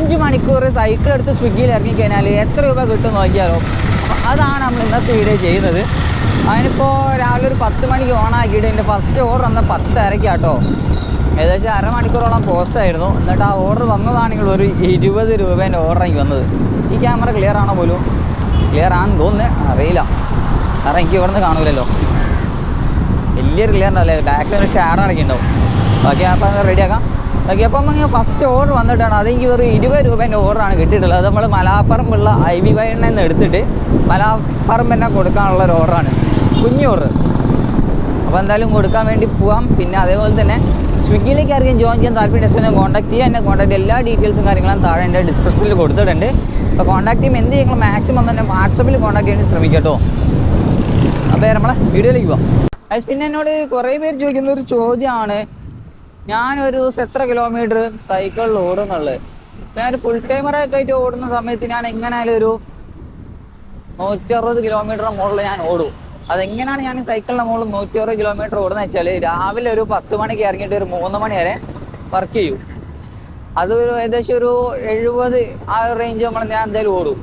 അഞ്ച് മണിക്കൂർ സൈക്കിൾ എടുത്ത് സ്വിഗ്ഗിയിൽ ഇറങ്ങിക്കഴിഞ്ഞാൽ എത്ര രൂപ കിട്ടും നോക്കിയാലോ? അതാണ് നമ്മൾ ഇന്നത്തെ വീഡിയോ ചെയ്യുന്നത്. അതിനിപ്പോൾ രാവിലെ ഒരു പത്ത് മണിക്ക് ഓണാക്കിയിട്ട് എന്റെ ഫസ്റ്റ് ഓർഡർ വന്ന പത്തരയ്ക്കാട്ടോ ഏകദേശം അരമണിക്കൂറോളം പോസ്റ്റായിരുന്നു എന്നിട്ട് ആ ഓർഡർ വന്നതാണെങ്കിൽ ഒരു ഇരുപത് രൂപേന്റെ ഓർഡർ എനിക്ക് വന്നത്. ഈ ക്യാമറ ക്ലിയർ ആണോ പോലും? ക്ലിയർ ആണെന്ന് തോന്നുന്നത് അറിയില്ല. കാരണം എനിക്ക് ഇവിടെ നിന്ന് കാണൂലല്ലോ. വലിയൊരു ക്ലിയർ ഉണ്ടല്ലേ ബാക്കിൽ ഒരു ഷാഡോ അടക്കിണ്ടാവും ബാക്കി അപ്പം റെഡിയാക്കാം ബാക്കി അപ്പം ഫസ്റ്റ് ഓർഡർ വന്നിട്ടാണ്. അതെനിക്ക് ഒരു ഇരുപത് രൂപേന്റെ ഓർഡറാണ് കിട്ടിയിട്ടുള്ളത്. അത് നമ്മൾ മലാപ്പറമ്പുള്ള ഐ വി വൈണിൽ നിന്ന് എടുത്തിട്ട് മലാപ്പറമ്പ് തന്നെ കൊടുക്കാനുള്ള ഒരു ഓർഡറാണ് കുഞ്ഞു ഓർഡർ അപ്പോൾ എന്തായാലും കൊടുക്കാൻ വേണ്ടി പോവാം. പിന്നെ അതേപോലെ തന്നെ സ്വിഗ്ഗിയിലേക്ക് ആർക്കും ജോയിൻ ചെയ്യാൻ താല്പര്യം ടെസ്റ്റിനെ കോൺടാക്ട് ചെയ്യുക. എന്നെ കോൺടാക്ട് എല്ലാ ഡീറ്റെയിൽസും കാര്യങ്ങളും താഴെ എന്റെ ഡിസ്ക്രിപ്ഷനിൽ കൊടുത്തിട്ടുണ്ട്. അപ്പോൾ കോൺടാക്ട് ചെയ്യുമ്പോൾ എന്ത് ചെയ്യുമ്പോൾ മാക്സിമം തന്നെ വാട്സപ്പിൽ കോൺടാക്ട് ചെയ്യാൻ ശ്രമിക്കട്ടോ അപ്പോൾ നമ്മളെ വീഡിയോയിലേക്ക് പോവാം. പിന്നെ എന്നോട് കുറേ പേര് ചോദിക്കുന്ന ഒരു ചോദ്യമാണ്. ഞാനൊരു ദിവസം എത്ര കിലോമീറ്റർ സൈക്കിളിൽ ഓടുന്നുള്ളത് ഞാൻ ഫുൾ ടൈമറൊക്കെ ആയിട്ട് ഓടുന്ന സമയത്ത് ഞാൻ എങ്ങനെയായാലും ഒരു നൂറ്റി അറുപത് കിലോമീറ്റർ മുകളിൽ ഞാൻ ഓടും. അതെങ്ങനെയാണ് ഞാൻ സൈക്കിളിന്റെ മുകളിൽ നൂറ്റി അറുപത് കിലോമീറ്റർ ഓടുന്നത് വെച്ചാൽ രാവിലെ ഒരു പത്ത് മണിക്ക് ഇറങ്ങിയിട്ട് ഒരു മൂന്ന് മണി വരെ വർക്ക് ചെയ്യും. അത് ഒരു ഏകദേശം ഒരു എഴുപത് ആ റേഞ്ച് നമ്മൾ ഞാൻ എന്തായാലും ഓടും.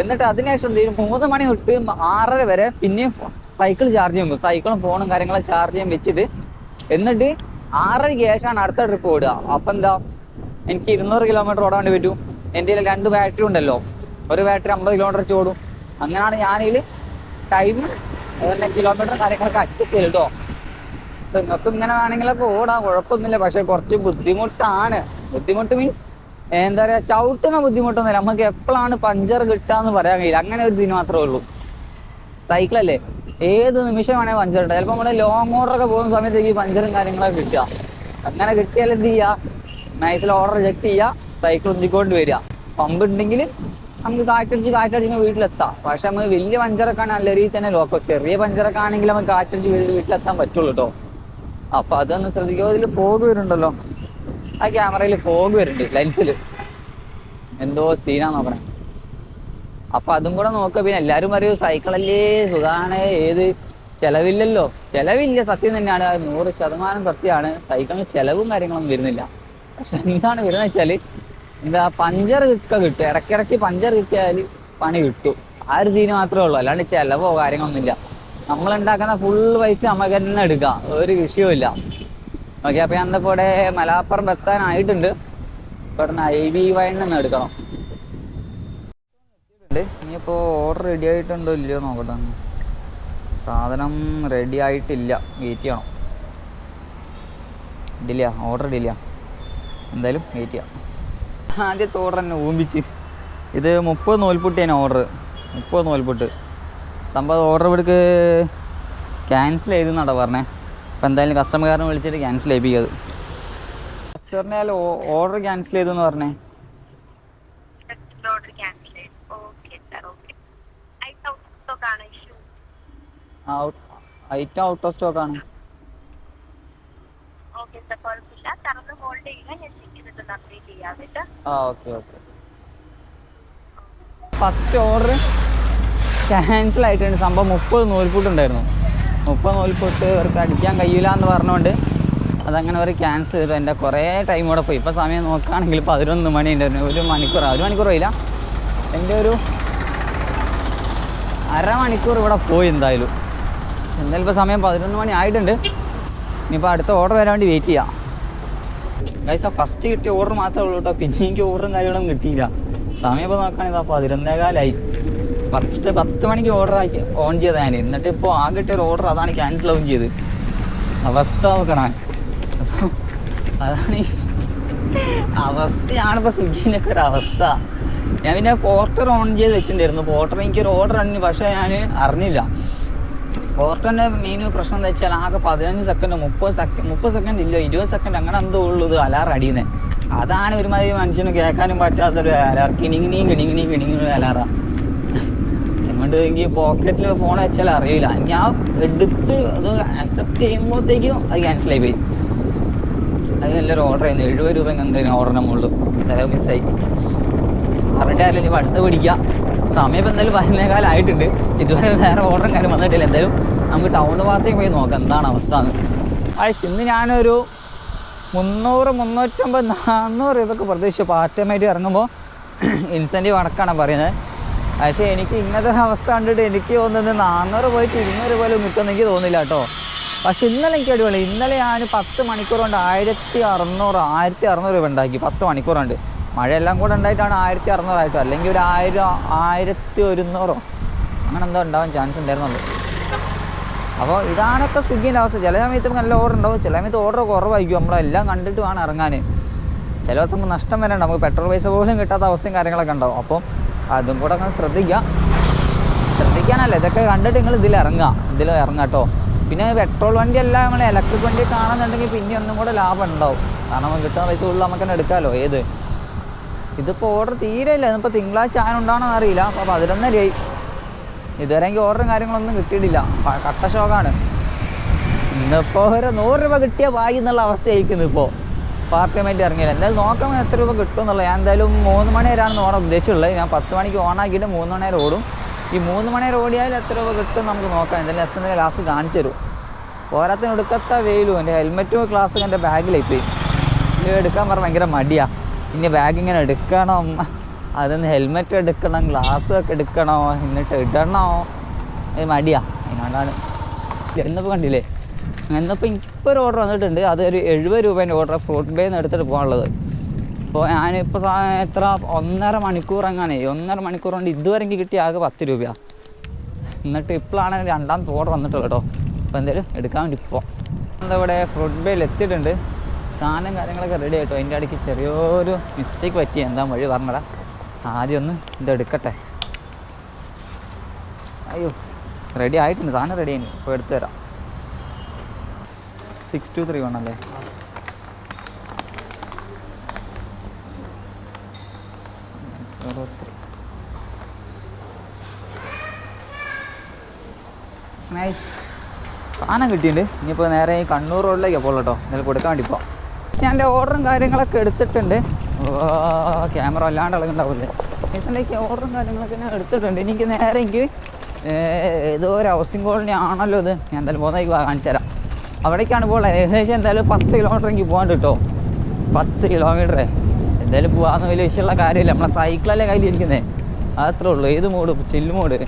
എന്നിട്ട് അതിനുശേഷം എന്ത് ചെയ്യും? മൂന്ന് മണി തൊട്ട് ആറര വരെ പിന്നെയും സൈക്കിൾ ചാർജ് ചെയ്യും. സൈക്കിളും ഫോണും കാര്യങ്ങളും ചാർജ് ചെയ്യാൻ വെച്ചിട്ട് എന്നിട്ട് ആറരയ്ക്ക് ശേഷമാണ് അടുത്ത ട്രിപ്പ് ഓടുക അപ്പം എന്താ? എനിക്ക് ഇരുന്നൂറ് കിലോമീറ്റർ ഓടാൻ വേണ്ടി പറ്റും. എന്റെ കയ്യിൽ രണ്ട് ബാറ്ററി ഉണ്ടല്ലോ. ഒരു ബാറ്ററി അമ്പത് കിലോമീറ്റർ വെച്ച് ഓടും. അങ്ങനെയാണ് ഞാനിതിൽ ടൈം അതുപോലെ കിലോമീറ്റർ കാര്യങ്ങളൊക്കെ അഡ്ജസ്റ്റ് ചെയ്തു നിങ്ങൾക്ക് ഇങ്ങനെ വേണമെങ്കിലൊക്കെ ഓടാം. കുഴപ്പമൊന്നുമില്ല. പക്ഷെ കുറച്ച് ബുദ്ധിമുട്ടാണ്. ബുദ്ധിമുട്ട് മീൻസ് എന്താ പറയാ ചവിട്ടുന്ന ബുദ്ധിമുട്ടൊന്നുമില്ല. നമുക്ക് എപ്പോഴാണ് പഞ്ചർ കിട്ടാന്ന് പറയാൻ കഴിയില്ല. അങ്ങനെ ഒരു സീൻ മാത്രമേ ഉള്ളൂ. സൈക്കിളല്ലേ ഏത് നിമിഷം വേണമെങ്കിൽ പഞ്ചർ ഉണ്ട് ചിലപ്പോൾ നമ്മൾ ലോങ് ഓർഡർ ഒക്കെ പോകുന്ന സമയത്തേക്ക് പഞ്ചറും കാര്യങ്ങളൊക്കെ കിട്ടുക. അങ്ങനെ കിട്ടിയാൽ എന്ത് ചെയ്യുക നൈസിൽ ഓർഡർ റിജക്ട് ചെയ്യുക സൈക്കിൾ ഉന്തിക്കൊണ്ട് വരിക. പമ്പ് ഉണ്ടെങ്കിൽ നമുക്ക് കാറ്റടിച്ച് കാറ്റടിച്ച് വീട്ടിലെത്താം. പക്ഷെ നമ്മൾ വലിയ പഞ്ചറൊക്കെ നല്ല രീതിയിൽ തന്നെ ലോക്കോ ചെറിയ പഞ്ചറൊക്കെ ആണെങ്കിൽ നമുക്ക് കാറ്റടിച്ച് വീട്ടിലെത്താൻ പറ്റുള്ളൂ കേട്ടോ അപ്പൊ അതൊന്ന് ശ്രദ്ധിക്കുക ഇതിൽ ഫോഗ് വരുന്നുണ്ടല്ലോ. ആ ക്യാമറയിൽ ഫോഗ് വരുന്നുണ്ട് ലെൻസിൽ എന്തോ സീനാ നോക്കണേ. അപ്പൊ അതും കൂടെ നോക്കുക പിന്നെ എല്ലാരും പറയൂ സൈക്കിളല്ലേ സുഖാണ്. ഏത്? ചെലവില്ലല്ലോ. ചെലവില്ല. സത്യം തന്നെയാണ്. നൂറ് ശതമാനം സത്യമാണ് സൈക്കിളിന് ചെലവും കാര്യങ്ങളൊന്നും വരുന്നില്ല. പക്ഷെ എന്താണ് വരുന്നത് വെച്ചാൽ എന്താ പഞ്ചർ കിട്ടുക കിട്ടും. ഇടയ്ക്കിടയ്ക്ക് പഞ്ചർ കിട്ടിയാൽ പണി കിട്ടും. ആ ഒരു സീന് മാത്രമേ ഉള്ളൂ. അല്ലാണ്ട് ചെലവോ കാര്യങ്ങളൊന്നുമില്ല. നമ്മൾ ഉണ്ടാക്കുന്ന ഫുൾ പൈസ നമുക്ക് തന്നെ എടുക്കാം. ഒരു വിഷയവുമില്ല ഓക്കെ അപ്പൊ ഞാൻ ഇവിടെ മലാപ്പുറം എത്താനായിട്ടുണ്ട്. ഇവിടുന്ന് ഐ വി വൈൻ എടുക്കണം. ഇനിയിപ്പോൾ ഓർഡർ റെഡി ആയിട്ടുണ്ടോ ഇല്ലയോ നോക്കട്ടെ. സാധനം റെഡി ആയിട്ടില്ല. വെയിറ്റ് ചെയ്യണം. ഇടില്ല ഓർഡർ ഇടില്ല എന്തായാലും വെയിറ്റ് ചെയ്യാം. ആദ്യത്തെ ഓർഡർ തന്നെ ഊമ്പിച്ച് ഇത് മുപ്പത് നൂൽപുട്ടിയാണ് ഓർഡർ മുപ്പത് നൂൽപുട്ട്. സംഭവം ഓർഡർ ഇവിടേക്ക് ക്യാൻസൽ ചെയ്തെന്നാണ് പറഞ്ഞേ. അപ്പം എന്തായാലും കസ്റ്റമർക്കാരനെ വിളിച്ചിട്ട് ക്യാൻസൽ ചെയ്യിപ്പിക്കുക അത്. ഓർഡർ ക്യാൻസൽ ചെയ്തെന്ന് പറഞ്ഞേ ഓർഡർ ക്യാൻസൽ ചെയ്തു okay sir okay item out stock ആണ് issue item out of stock ആണ്. ആ okay okay. First order cancel ആയിട്ടുണ്ട്. സംഭവം മുപ്പത് നൂൽപുട്ടുണ്ടായിരുന്നു മുപ്പത് നൂൽപ്പൂട്ട് ഇവർക്ക് അടിക്കാൻ കഴിയില്ല എന്ന് പറഞ്ഞുകൊണ്ട് അതങ്ങനെ അവർ ക്യാൻസൽ ചെയ്തു. എന്റെ കുറേ ടൈം കൂടെ പോയി. ഇപ്പോൾ സമയം നോക്കുകയാണെങ്കിൽ പതിനൊന്ന് മണി ഉണ്ടായിരുന്നു ഒരു മണിക്കൂർ ഒരു മണിക്കൂർ പോയില്ല. എന്റെ ഒരു അരമണിക്കൂർ ഇവിടെ പോയി എന്തായാലും. എന്തായാലും ഇപ്പോൾ സമയം പതിനൊന്ന് മണി ആയിട്ടുണ്ട്. ഇനിയിപ്പോൾ അടുത്ത ഓർഡർ വരാൻ വേണ്ടി വെയിറ്റ് ചെയ്യാം. ഗൈസ് ആ ഫസ്റ്റ് കിട്ടിയ ഓർഡർ മാത്രമേ ഉള്ളൂ കേട്ടോ പിന്നെ എനിക്ക് ഓർഡറും കാര്യങ്ങളൊന്നും കിട്ടിയില്ല. സമയം ഇപ്പോൾ നോക്കുകയാണെങ്കിൽ ഇതാ പതിനൊന്നേകാലായി. പത്ത് പത്ത് മണിക്ക് ഓർഡർ ആക്കി ഓൺ ചെയ്ത ഞാൻ. എന്നിട്ട് ഇപ്പോൾ ആ കിട്ടിയ ഒരു ഓർഡർ അതാണ് ക്യാൻസൽ ആവും ചെയ്ത് അവസ്ഥ നോക്കണേ. അതാണ് ഈ അവസ്ഥയാണിപ്പോൾ സ്വിഗ്ഗിന്റെ ഒരു അവസ്ഥ. ഞാൻ പിന്നെ പോർട്ടർ ഓൺ ചെയ്ത് വെച്ചിട്ടുണ്ടായിരുന്നു. പോർട്ടർ എനിക്കൊരു ഓർഡർ ഉണ്ട് പക്ഷേ ഞാൻ അറിഞ്ഞില്ല. പോർട്ടറിന്റെ മെയിൻ പ്രശ്നം എന്താ വെച്ചാൽ ആകെ പതിനഞ്ച് സെക്കൻഡ് മുപ്പത് സെക്കൻഡ് മുപ്പത് സെക്കൻഡ് ഇല്ല ഇരുപത് സെക്കൻഡ് അങ്ങനെ എന്തോ ഉള്ളത് അലാർ അടിയുന്നത് അതാണ് ഒരുമാതിരി മനുഷ്യന് കേൾക്കാനും പറ്റാത്തൊരു അലാർ കിണിങ്ങിനിയും കിണിങ്ങിനിയും കിണിങ്ങിനും അലാറാ. അതുകൊണ്ട് എനിക്ക് പോക്കറ്റിൽ ഫോൺ വെച്ചാൽ അറിയില്ല. ഞാൻ എടുത്ത് അത് അക്സെപ്റ്റ് ചെയ്യുമ്പോഴത്തേക്കും അത് ക്യാൻസൽ ആയി പോയി. അത് നല്ലൊരു ഓർഡർ ആയിരുന്നു. എഴുപത് രൂപ എന്തായാലും ഓർഡറിന് മുകളിൽ. അതായത് മിസ്സായി കാര്യമില്ല. ഇനിയിപ്പോൾ അടുത്ത് പിടിക്കുക സമയം എന്തായാലും പതിനേകാലം ആയിട്ടുണ്ട് ഇതുവരെ വേറെ ഓർഡറും കാര്യം വന്നിട്ടില്ല. എന്തായാലും നമുക്ക് ടൗൺ ഭാഗത്തേക്ക് പോയി നോക്കാം. എന്താണ് അവസ്ഥ ആഴ്ച ഇന്ന് ഞാനൊരു മുന്നൂറ് മുന്നൂറ്റമ്പത് നാന്നൂറ് രൂപയ്ക്ക് പ്രതീക്ഷിച്ചു പാറ്റമായിട്ട് ഇറങ്ങുമ്പോൾ ഇൻസെന്റീവ് അടക്കാണ് പറയുന്നത്. പക്ഷേ എനിക്ക് ഇങ്ങനത്തെ ഒരു അവസ്ഥ കണ്ടിട്ട് എനിക്ക് തോന്നുന്നത് നാന്നൂറ് പോയിട്ട് ഇരുന്നൂറ് പോലും നിൽക്കുമെന്ന് എനിക്ക് തോന്നില്ല കേട്ടോ. പക്ഷെ ഇന്നലെ എനിക്ക് അടിപൊളി. ഇന്നലെ ഞാൻ പത്ത് മണിക്കൂർ കൊണ്ട് ആയിരത്തി അറുന്നൂറ് ആയിരത്തി അറുന്നൂറ് രൂപ ഉണ്ടാക്കി. പത്ത് മണിക്കൂർ കൊണ്ട്. മഴയെല്ലാം കൂടെ ഉണ്ടായിട്ടാണ് ആയിരത്തി അറുന്നൂറായിട്ടോ അല്ലെങ്കിൽ ഒരു ആയിരം ആയിരത്തി ഒരുന്നൂറോ അങ്ങനെ എന്തോ ഉണ്ടാവാൻ ചാൻസ് ഉണ്ടായിരുന്നുള്ളൂ. അപ്പോൾ ഇതാണൊക്കെ സ്വിഗ്ഗിന്റെ അവസ്ഥ. ചില സമയത്ത് നല്ല ഓർഡർ ഉണ്ടാവും. ചില സമയത്ത് ഓർഡർ കുറവായിരിക്കും. നമ്മളെല്ലാം കണ്ടിട്ട് വേണം ഇറങ്ങാൻ. ചില ദിവസം നമുക്ക് നഷ്ടം വരണ്ട. നമുക്ക് പെട്രോൾ പൈസ പോലും കിട്ടാത്ത അവസ്ഥയും കാര്യങ്ങളൊക്കെ ഉണ്ടാവും. അപ്പം അതും കൂടെ അങ്ങനെ ശ്രദ്ധിക്കുക. ശ്രദ്ധിക്കാനല്ല. ഇതൊക്കെ കണ്ടിട്ട് നിങ്ങൾ ഇതിൽ ഇറങ്ങുക. ഇതിൽ ഇറങ്ങുക കേട്ടോ. പിന്നെ പെട്രോൾ വണ്ടി അല്ല നമ്മൾ ഇലക്ട്രിക് വണ്ടി കാണുന്നുണ്ടെങ്കിൽ പിന്നെ ഒന്നും കൂടെ ലാഭം ഉണ്ടാവും. കാരണം കിട്ടുന്ന പൈസ ഉള്ളിൽ നമുക്ക് തന്നെ എടുക്കാമല്ലോ ഏത്? ഇതിപ്പോൾ ഓർഡർ തീരെ ഇല്ല ഇതിപ്പോൾ തിങ്കളാഴ്ച ആയതുകൊണ്ടാണോ അറിയില്ല. അപ്പോൾ പതിനൊന്നരയായി. ഇതുവരെ എനിക്ക് ഓർഡറും കാര്യങ്ങളൊന്നും കിട്ടിയിട്ടില്ല. കട്ട ഷോക്കാണ് ഇന്നിപ്പോൾ ഒരു നൂറ് രൂപ കിട്ടിയ ഭാഗ്യം എന്നുള്ള അവസ്ഥയായിരിക്കുന്നു ഇപ്പോൾ പാർട്ട് ടൈമായിട്ട് ഇറങ്ങിയില്ല. എന്തായാലും നോക്കാം എത്ര രൂപ കിട്ടും എന്നുള്ളത്. ഞാൻ എന്തായാലും മൂന്ന് മണി വരെയാണ് ഓടാൻ ഉദ്ദേശിച്ചുള്ളത്. ഞാൻ പത്ത് മണിക്ക് ഓണാക്കിയിട്ട് മൂന്ന് മണി വരെ ഓടും. ഈ മൂന്ന് മണി വരെ ഓടിയാൽ എത്ര രൂപ കിട്ടും നമുക്ക് നോക്കാം. എന്തായാലും എസ് എന്റെ ക്ലാസ് കാണിച്ചു തരും. പോരാത്തിന് എടുക്കത്ത വെയിലും എന്റെ ഹെൽമെറ്റും ക്ലാസ്സും എന്റെ ബാഗിലായി പോയി. ഇത് എടുക്കാൻ പറഞ്ഞാൽ ഭയങ്കര മടിയാണ് ഇനി ബാഗ് ഇങ്ങനെ എടുക്കണം. അതിന് ഹെൽമെറ്റ് എടുക്കണം ഗ്ലാസ് ഒക്കെ എടുക്കണോ എന്നിട്ട് ഇടണോ. ഇത് മടിയാ അതിനോണ്ടാണ് എന്നപ്പോൾ കണ്ടില്ലേ? എന്നപ്പോൾ ഇപ്പോൾ ഒരു ഓർഡർ വന്നിട്ടുണ്ട്. അത് ഒരു എഴുപത് രൂപേന്റെ ഓർഡർ ഫ്രൂട്ട് ബേന്ന് എടുത്തിട്ട് പോകാനുള്ളത്. അപ്പോൾ ഞാനിപ്പോൾ എത്ര ഒന്നര മണിക്കൂർ എങ്ങാനേ ഒന്നര മണിക്കൂർ കൊണ്ട് ഇതുവരെ എനിക്ക് കിട്ടിയ ആകെ പത്ത് രൂപയാണ് എന്നിട്ട് ഇപ്പോഴാണ് രണ്ടാം ഓർഡർ വന്നിട്ടുള്ളത് കേട്ടോ. അപ്പോൾ എന്തായാലും എടുക്കാൻ വേണ്ടി ഇപ്പോൾ എന്താ ഇവിടെ ഫ്രൂട്ട് ബേയിൽ എത്തിയിട്ടുണ്ട്. സാധനം കാര്യങ്ങളൊക്കെ റെഡി ആയിട്ടോ? അതിന്റെ ഇടയ്ക്ക് ചെറിയൊരു മിസ്റ്റേക്ക് പറ്റി. എന്താ വഴി പറഞ്ഞടാ ആദ്യം ഒന്ന് ഇതെടുക്കട്ടെ. അയ്യോ റെഡി ആയിട്ടുണ്ട്. സാധനം റെഡി ആയി ഇപ്പോൾ എടുത്തു തരാം. സിക്സ് ടു ത്രീ വൺ അല്ലേ? നൈസ് സാധനം കിട്ടിയിട്ടുണ്ട്. ഇനിയിപ്പോൾ നേരെ ഈ കണ്ണൂർ റോഡിലേക്ക് പോകുള്ളൂ കേട്ടോ. എന്തായാലും കൊടുക്കാൻ വേണ്ടി പോവാം. ഞാൻ എന്റെ ഓർഡറും കാര്യങ്ങളൊക്കെ എടുത്തിട്ടുണ്ട്. ക്യാമറ അല്ലാണ്ട് ഇളകുണ്ടാവില്ലേ മീൻസിലേക്ക് ഓർഡറും കാര്യങ്ങളൊക്കെ ഞാൻ എടുത്തിട്ടുണ്ട്. എനിക്ക് നേരെ എനിക്ക് ഏതോ ഒരു ഹൗസിംഗ് കോളനി ആണല്ലോ ഇത്. ഞാൻ എന്തായാലും പോകുന്നതായി കാണിച്ചു തരാം. അവിടേക്കാണ് പോകുന്നത് ഏകദേശം എന്തായാലും പത്ത് കിലോമീറ്റർ എനിക്ക് പോകാൻ കിട്ടോ. പത്ത് കിലോമീറ്റർ എന്തായാലും പോകാമെന്ന് വലിയ വിഷയമുള്ള കാര്യമില്ല. നമ്മളെ സൈക്കിളല്ലേ കയ്യിലിരിക്കുന്നത് അതത്രേ ഉള്ളൂ. ഏത് മോഡ് ചില്ല് മോഡ്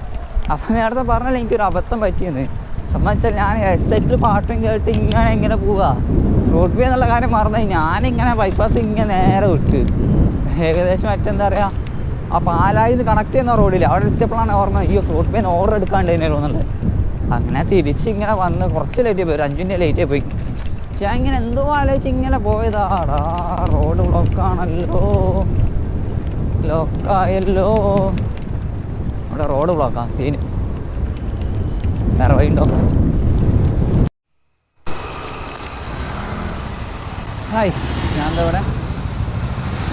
അപ്പം നേരത്തെ പറഞ്ഞാൽ എനിക്കൊരു അബദ്ധം പറ്റിയെന്ന്. സംബന്ധിച്ചാൽ ഞാൻ ഹെഡ്സെറ്റിൽ പാട്ടും കേട്ട് ഇങ്ങനെ ഇങ്ങനെ പോവാ. റോഡ് വേ എന്നുള്ള കാര്യം മറന്നു. ഞാനിങ്ങനെ ബൈപ്പാസ് ഇങ്ങനെ നേരെ വിട്ട്. ഏകദേശം മറ്റെന്താ പറയുക ആ പാലായിന്ന് കണക്ട് ചെയ്യുന്ന റോഡിൽ അവിടെ എത്തിയപ്പോഴാണ് ഓർമ്മ അയ്യോ റോഡ് വേ ഓർഡർ എടുക്കാണ്ടേനല്ലോ എന്നുള്ളത് അങ്ങനെ തിരിച്ച് ഇങ്ങനെ വന്ന് കുറച്ച് ലേറ്റ് പോയി. ഒരു അഞ്ചിന്റെ ലേറ്റ് പോയി. ഞാൻ ഇങ്ങനെ എന്തോ ആലോചിച്ച് ഇങ്ങനെ പോയതാടാ. റോഡ് ബ്ലോക്കാണല്ലോ ബ്ലോക്കായല്ലോ അവിടെ റോഡ് ബ്ലോക്കാണ് സീന് വേറെ വഴിയുണ്ടോ ഹായ് ഞാൻ എന്താ ഇവിടെ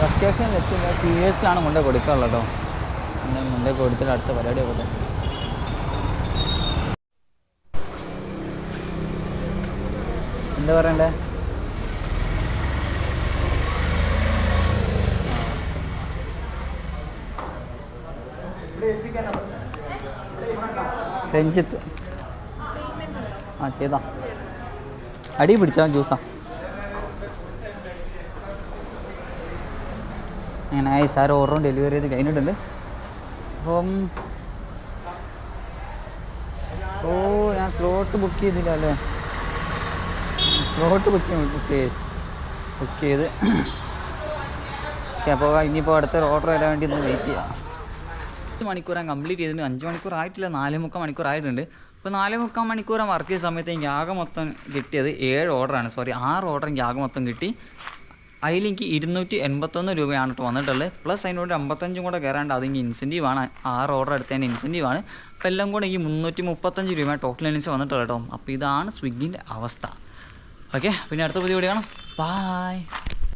സ്റ്റേഷനിൽ എത്തില്ല ടി വി എസിലാണ് മുണ്ട കൊടുക്കാനുള്ളത് കേട്ടോ അങ്ങനെ മുണ്ട കൊടുത്തിട്ട് അടുത്ത പരിപാടി പോട്ടെ എന്താ പറയണ്ടേ? രഞ്ജിത്ത് ആ ചെയ്താ. അടി പിടിച്ചാ ജ്യൂസാ. അങ്ങനെ ആയി സാർ ഓർഡറും ഡെലിവറി ചെയ്ത് കഴിഞ്ഞിട്ടുണ്ട്. അപ്പം ഓ ഞാൻ സ്ലോട്ട് ബുക്ക് ചെയ്തില്ല അല്ലേ? സ്ലോട്ട് ബുക്ക് ബുക്ക് ചെയ്ത്. ബുക്ക് ചെയ്ത്. ഓക്കെ അപ്പോൾ ഇനിയിപ്പോൾ അടുത്ത ഓർഡർ വരാൻ വേണ്ടി ഒന്ന് വെയിറ്റ് ചെയ്യാം. അഞ്ച് മണിക്കൂർ ഞാൻ കംപ്ലീറ്റ് ചെയ്തിട്ടുണ്ട്. അഞ്ച് മണിക്കൂർ ആയിട്ടില്ല നാല് മുക്കാൽ മണിക്കൂർ ആയിട്ടുണ്ട്. ഇപ്പോൾ നാല് മുക്കാൽ മണിക്കൂർ വർക്ക് ചെയ്ത സമയത്ത് എനിക്ക് ആകെ മൊത്തം കിട്ടിയത് ഏഴ് ഓർഡറാണ് സോറി ആറ് ഓർഡർ എനിക്ക് ആകെ മൊത്തം കിട്ടി. അതിൽ എനിക്ക് ഇരുന്നൂറ്റി എൺപത്തൊന്ന് രൂപയാണ് കേട്ടോ വന്നിട്ടുള്ളത്. പ്ലസ് അതിനോട് അമ്പത്തഞ്ചും കൂടെ കയറാണ്ട് അതിന്റെ ഇൻസെന്റീവാണ് ആറ് ഓർഡർ എടുത്തതിന്റെ ഇൻസെന്റീവാണ് അപ്പം അപ്പോൾ എല്ലാം കൂടെ എനിക്ക് മുന്നൂറ്റി മുപ്പത്തഞ്ച് രൂപ ടോട്ടൽ എനിക്ക് വന്നിട്ടുള്ളത് കേട്ടോ അപ്പോൾ ഇതാണ് സ്വിഗ്ഗിന്റെ അവസ്ഥ. ഓക്കെ പിന്നെ അടുത്ത പുതിയ വീഡിയോ കാണാം. ബായ്